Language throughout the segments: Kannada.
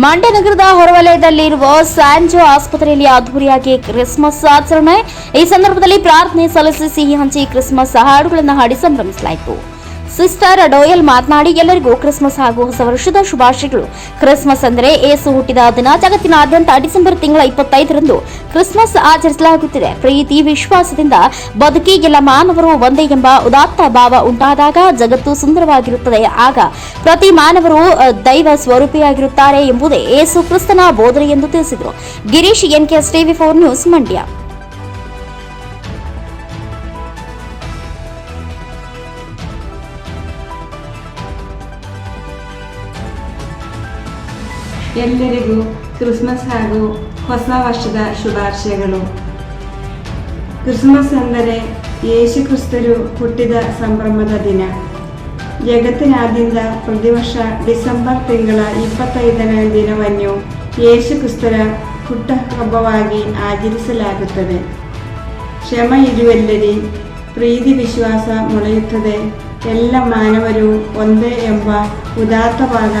ಮಂಡ್ಯ ನಗರದ ಹೊರವಲಯದಲ್ಲಿರುವ ಸ್ಯಾಂಜೋ ಆಸ್ಪತ್ರೆಯಲ್ಲಿ ಅದ್ದೂರಿಯಾಗಿ ಕ್ರಿಸ್ಮಸ್ ಆಚರಣೆ. ಈ ಸಂದರ್ಭದಲ್ಲಿ ಪ್ರಾರ್ಥನೆ ಸಲ್ಲಿಸಿ ಸಿಹಿ ಹಂಚಿ ಕ್ರಿಸ್ಮಸ್ ಹಾಡುಗಳನ್ನು ಹಾಡಿ ಸಂಭ್ರಮಿಸಲಾಯಿತು. ಸಿಸ್ಟರ್ ಡೋಯಲ್ ಮಾತನಾಡಿ, ಎಲ್ಲರಿಗೂ ಕ್ರಿಸ್ಮಸ್ ಹಾಗೂ ಹೊಸ ವರ್ಷದ ಶುಭಾಶಯಗಳು. ಕ್ರಿಸ್ಮಸ್ ಅಂದರೆ ಏಸು ಹುಟ್ಟಿದ ದಿನ, ಜಗತ್ತಿನಾದ್ಯಂತ ಡಿಸೆಂಬರ್ ತಿಂಗಳ ಇಪ್ಪತ್ತೈದರಂದು ಕ್ರಿಸ್ಮಸ್ ಆಚರಿಸಲಾಗುತ್ತಿದೆ. ಪ್ರೀತಿ, ವಿಶ್ವಾಸದಿಂದ ಬದುಕಿ ಮಾನವರು ಒಂದೇ ಎಂಬ ಉದಾತ್ತ ಭಾವ ಉಂಟಾದಾಗ ಜಗತ್ತು ಸುಂದರವಾಗಿರುತ್ತದೆ. ಆಗ ಪ್ರತಿ ಮಾನವರು ದೈವ ಸ್ವರೂಪಿಯಾಗಿರುತ್ತಾರೆ ಎಂಬುದೇ ಏಸು ಕ್ರಿಸ್ತನ ಬೋಧನೆ ಎಂದು ತಿಳಿಸಿದರು. Girish NKS TV four news Mandya. ಎಲ್ಲರಿಗೂ ಕ್ರಿಸ್ಮಸ್ ಹಾಗೂ ಹೊಸ ವರ್ಷದ ಶುಭಾಶಯಗಳು. ಕ್ರಿಸ್ಮಸ್ ಎಂದರೆ ಯೇಸು ಕ್ರಿಸ್ತರು ಹುಟ್ಟಿದ ಸಂಭ್ರಮದ ದಿನ. ಜಗತ್ತಿನಾದ್ಯಂತ ಪ್ರತಿ ವರ್ಷ ಡಿಸೆಂಬರ್ ತಿಂಗಳ ಇಪ್ಪತ್ತೈದನೇ ದಿನವನ್ನು ಯೇಸು ಕ್ರಿಸ್ತರ ಹುಟ್ಟ ಹಬ್ಬವಾಗಿ ಆಚರಿಸಲಾಗುತ್ತದೆ. ಕ್ಷಮ ಇರುವೆಲ್ಲರಿ ಪ್ರೀತಿ ವಿಶ್ವಾಸ ಮೊಳೆಯುತ್ತದೆ ಎಲ್ಲ ಮಾನವರು ಒಂದೇ ಎಂಬ ಉದಾತ್ತವಾದ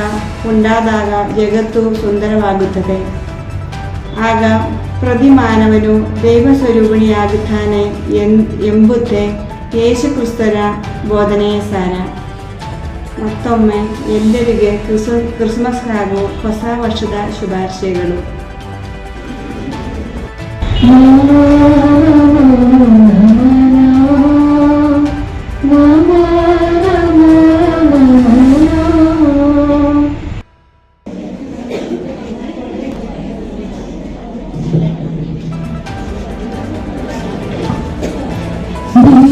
ಉಂಟಾದಾಗ ಜಗತ್ತು ಸುಂದರವಾಗುತ್ತದೆ ಆಗ ಪ್ರತಿ ಮಾನವನು ದೈವ ಸ್ವರೂಪಿಣಿಯಾಗುತ್ತಾನೆ ಎನ್- ಎಂಬುದೇ ಯೇಸುಕ್ರಿಸ್ತರ ಬೋಧನೆಯ ಸಾರ ಮತ್ತೊಮ್ಮೆ ಎಲ್ಲರಿಗೆ ಕ್ರಿಸ್ ಕ್ರಿಸ್ಮಸ್ ಹಾಗೂ ಹೊಸ ವರ್ಷದ ಶುಭಾಶಯಗಳು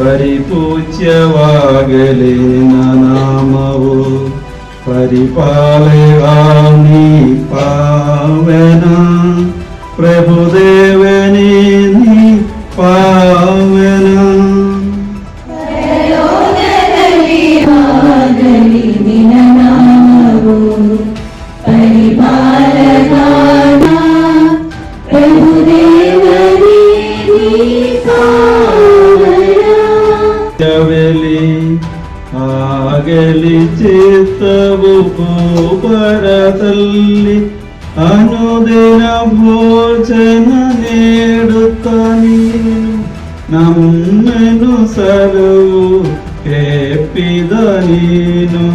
परिपूज्यवागले नमो परिपालवानि पावना। प्रभुदेवनि पाव ಆಗಲಿ ಚಿತ್ತವು ಪರದಲ್ಲಿ ಅನುದಿನ ಭೋಜನ ನೀಡುತ್ತ ನೀನು ನಮ್ಮನು ಸರವು ಕೆಪ್ಪಿದ ನೀನು